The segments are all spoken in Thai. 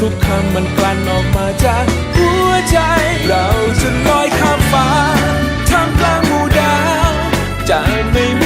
ทุกคำมันกลั่นออกมาจากหัวใจ เราจะลอยข้ามฟ้าท่ามกลางหมู่ดาวจะไม่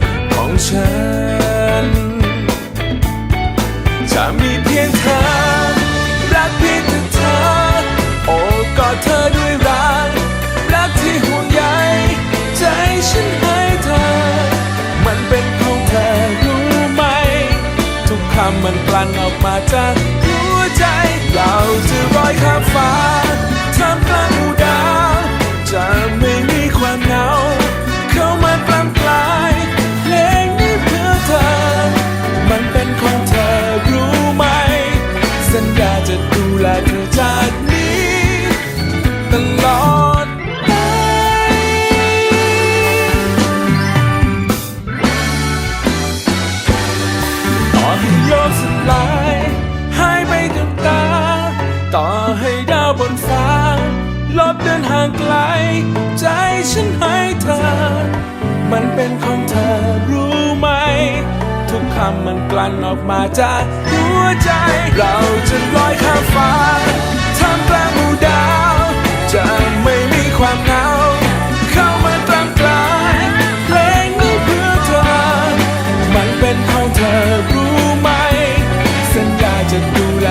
ฉัน จะมีเพียงเธอ รักเพียงแต่เธอ โอบกอดเธอด้วยรัก รักที่ห่วงใยใจฉันให้เธอ มันเป็นของเธอรู้ไหม ทุกคำมันกลั่นออกมาจากหัวใจ เราจะลอยข้ามฟ้าท่ามกลางหมู่ดาวจะ ใจฉันให้เธอ มันเป็นของเธอรู้ไหม ทุกคำมันกลั่นออกมาจากหัวใจ เราจะลอยข้ามฟ้าทำแปลงมูดาว จะไม่มีความเหงาเข้ามาตามกลายเพลงนี้เพื่อเธอ มันเป็นของเธอรู้ไหม สัญญาจะดูแล